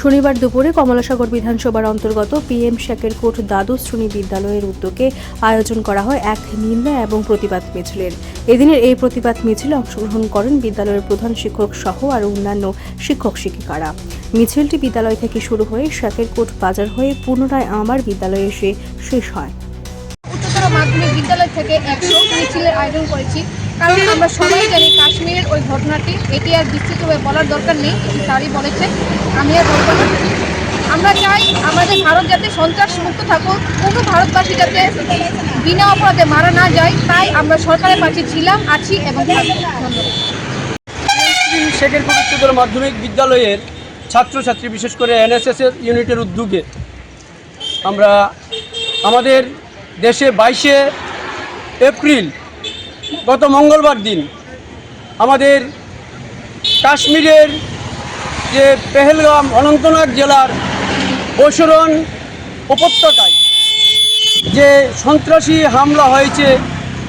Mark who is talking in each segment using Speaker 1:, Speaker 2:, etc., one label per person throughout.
Speaker 1: শনিবার দুপুরে কমলাসাগর বিধানসভার অন্তর্গত পিএম কোট দ্বাদশ শ্রেণি বিদ্যালয়ের উদ্যোগে আয়োজন করা হয় এক নিন্দা এবং প্রতিবাদ মিছিলের। এদিনের এই প্রতিবাদ মিছিলে অংশগ্রহণ করেন বিদ্যালয়ের প্রধান শিক্ষক সহ আর অন্যান্য শিক্ষক শিক্ষিকারা। মিছিলটি বিদ্যালয় থেকে শুরু হয়ে শেখের কোট বাজার হয়ে পুনরায় আমার বিদ্যালয়ে এসে শেষ হয়।
Speaker 2: উচ্চতর মাধ্যমিক বিদ্যালয় থেকে মিছিলের আয়োজন করেছি। কারণ আমরা সবাই জানি কাশ্মীরের ওই ঘটনাটি, এটি আর বিস্তৃতভাবে বলার দরকার নেই এটি তারই বলেছে, আমি আর বলব না। আমরা চাই আমাদের ভারত যাতে সন্ত্রাস মুক্ত থাকুক, কোনো ভারতবাসী যাতে বিনা অপরাধে মারা না যায়, তাই আমরা সরকারের পাশে ছিলাম, আছি এবং থাকব। ধন্যবাদ
Speaker 3: শেখের উচ্চতর মাধ্যমিক বিদ্যালয়ের ছাত্রছাত্রী, বিশেষ করে এনএসএস এর ইউনিটের উদ্যোগে আমরা আমাদের দেশে বাইশে এপ্রিল গত মঙ্গলবার দিন আমাদের কাশ্মীরের যে পেহেলগাম অনন্তনাগ জেলার বৈশরণ উপত্যকায় যে সন্ত্রাসী হামলা হয়েছে,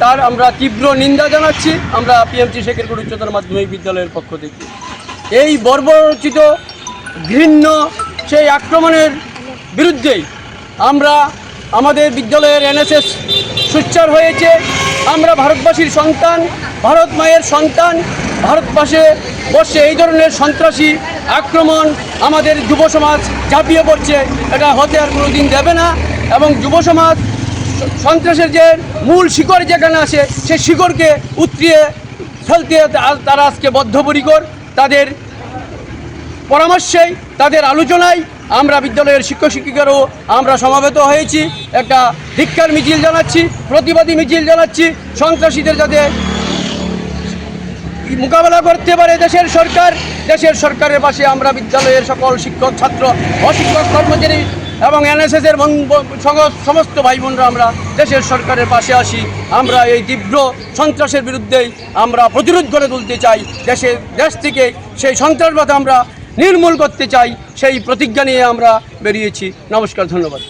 Speaker 3: তার আমরা তীব্র নিন্দা জানাচ্ছি। আমরা পিএমসি শেখেরপুর উচ্চতর মাধ্যমিক বিদ্যালয়ের পক্ষ থেকে। এই বর্বরচিত ঘৃণ্য সেই আক্রমণের বিরুদ্ধেই আমরা আমাদের বিদ্যালয়ের এনএসএস সুচ্চার হয়েছে। আমরা ভারতবাসীর সন্তান, ভারত মায়ের সন্তান, ভারতবাসে বসে এই ধরনের সন্ত্রাসী আক্রমণ আমাদের যুব সমাজ ঝাঁপিয়ে পড়ছে। এটা হতে আর কোনো দিন দেবে না এবং যুব সমাজ সন্ত্রাসের যে মূল শিকড় যেখানে আসে সেই শিকড়কে উতরিয়ে ফেলতে তারা আজকে বদ্ধপরিকর। তাদের পরামর্শেই, তাদের আলোচনায় আমরা বিদ্যালয়ের শিক্ষক শিক্ষিকারও আমরা সমাবেত হয়েছি। একটা ধিক্ষার মিছিল জানাচ্ছি, প্রতিবাদী মিছিল জানাচ্ছি, সন্ত্রাসীদের যাতে মোকাবেলা করতে পারে দেশের সরকার। দেশের সরকারের পাশে আমরা বিদ্যালয়ের সকল শিক্ষক, ছাত্র, অশিক্ষক, কর্মচারী এবং এনএসএস এর বন- ব- সগ- সমস্ত ভাই বোনরা আমরা দেশের সরকারের পাশে আসি আমরা এই তীব্র সন্ত্রাসের বিরুদ্ধেই আমরা প্রতিরোধ করে তুলতে চাই। দেশের দেশ থেকে সেই সন্ত্রাসবাদ আমরা নির্মূল করতে চাই। সেই প্রতিজ্ঞা নিয়ে আমরা বেরিয়েছি। নমস্কার ধন্যবাদ।